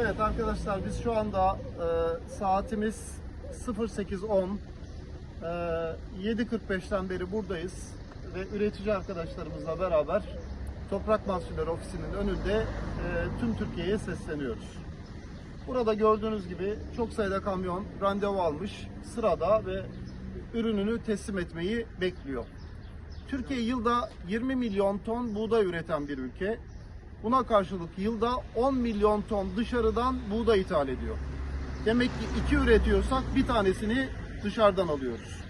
Evet arkadaşlar biz şu anda e, saatimiz 08.10 e, 7.45'ten beri buradayız ve üretici arkadaşlarımızla beraber Toprak Mahsulleri Ofisi'nin önünde e, tüm Türkiye'ye sesleniyoruz. Burada gördüğünüz gibi çok sayıda kamyon randevu almış sırada ve ürününü teslim etmeyi bekliyor. Türkiye yılda 20 milyon ton buğday üreten bir ülke. Buna karşılık yılda 10 milyon ton dışarıdan buğday ithal ediyor. Demek ki iki üretiyorsak bir tanesini dışarıdan alıyoruz.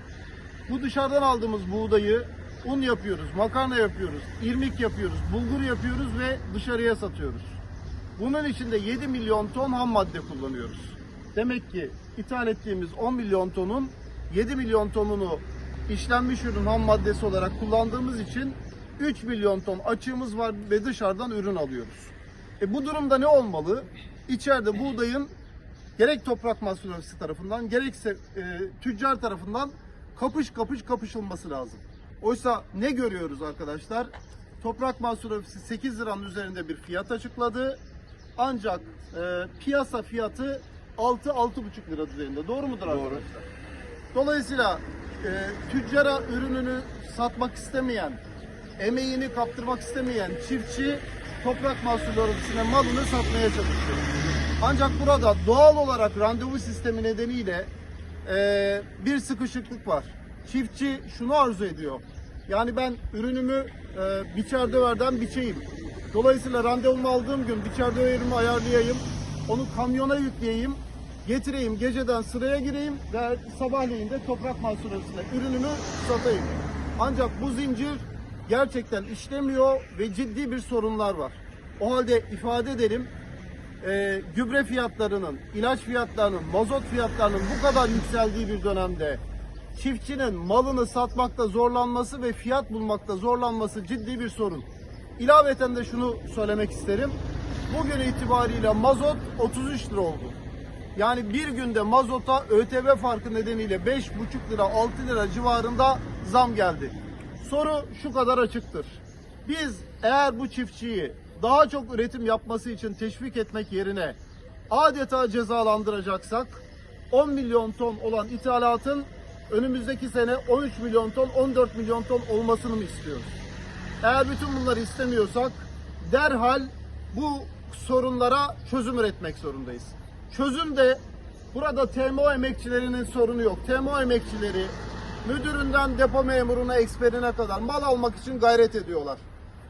Bu dışarıdan aldığımız buğdayı un yapıyoruz, makarna yapıyoruz, irmik yapıyoruz, bulgur yapıyoruz ve dışarıya satıyoruz. Bunun içinde 7 milyon ton ham madde kullanıyoruz. Demek ki ithal ettiğimiz 10 milyon tonun 7 milyon tonunu işlenmiş ürün ham maddesi olarak kullandığımız için 3 milyon ton açığımız var ve dışarıdan ürün alıyoruz. E bu durumda ne olmalı? İçeride buğdayın gerek Toprak Mahsul Ofisi tarafından gerekse e, tüccar tarafından kapış kapış kapışılması lazım. Oysa ne görüyoruz arkadaşlar? Toprak Mahsul Ofisi 8 liranın üzerinde bir fiyat açıkladı. Ancak e, piyasa fiyatı 6-6,5 lira düzeyinde. Doğru mudur arkadaşlar? Dolayısıyla e, tüccara ürününü satmak istemeyen, emeğini kaptırmak istemeyen çiftçi toprak mahsulleri ofisine malını satmaya çalışıyor. Ancak burada doğal olarak randevu sistemi nedeniyle e, bir sıkışıklık var. Çiftçi şunu arzu ediyor. Yani ben ürünümü e, biçer döverden biçeyim. Dolayısıyla randevumu aldığım gün biçer döverimi ayarlayayım. Onu kamyona yükleyeyim. Getireyim geceden sıraya gireyim ve sabahleyin de toprak mahsul ofisine ürünümü satayım. Ancak bu zincir gerçekten işlemiyor ve ciddi bir sorunlar var. O halde ifade edelim e, gübre fiyatlarının, ilaç fiyatlarının, mazot fiyatlarının bu kadar yükseldiği bir dönemde çiftçinin malını satmakta zorlanması ve fiyat bulmakta zorlanması ciddi bir sorun. İlaveten de şunu söylemek isterim. Bugün itibariyle mazot 33 lira oldu. Yani bir günde mazota ÖTV farkı nedeniyle 5,5 lira 6 lira civarında zam geldi. Soru şu kadar açıktır. Biz eğer bu çiftçiyi daha çok üretim yapması için teşvik etmek yerine adeta cezalandıracaksak 10 milyon ton olan ithalatın önümüzdeki sene 13 milyon ton 14 milyon ton olmasını mı istiyoruz? Eğer bütün bunları istemiyorsak derhal bu sorunlara çözüm üretmek zorundayız. Çözüm de burada TMO emekçilerinin sorunu yok. TMO emekçileri müdüründen depo memuruna, eksperine kadar mal almak için gayret ediyorlar.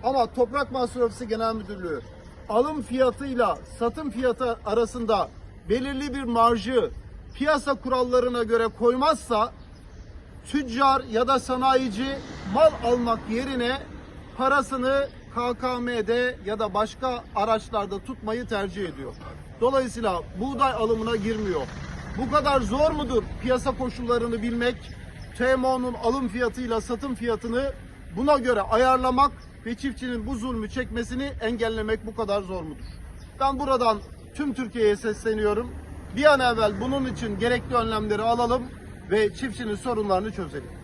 Ama Toprak Mahsul Ofisi Genel Müdürlüğü alım fiyatıyla satım fiyatı arasında belirli bir marjı piyasa kurallarına göre koymazsa tüccar ya da sanayici mal almak yerine parasını KKM'de ya da başka araçlarda tutmayı tercih ediyor. Dolayısıyla buğday alımına girmiyor. Bu kadar zor mudur piyasa koşullarını bilmek? TMO'nun alım fiyatıyla satım fiyatını buna göre ayarlamak ve çiftçinin bu zulmü çekmesini engellemek bu kadar zor mudur? Ben buradan tüm Türkiye'ye sesleniyorum. Bir an evvel bunun için gerekli önlemleri alalım ve çiftçinin sorunlarını çözelim.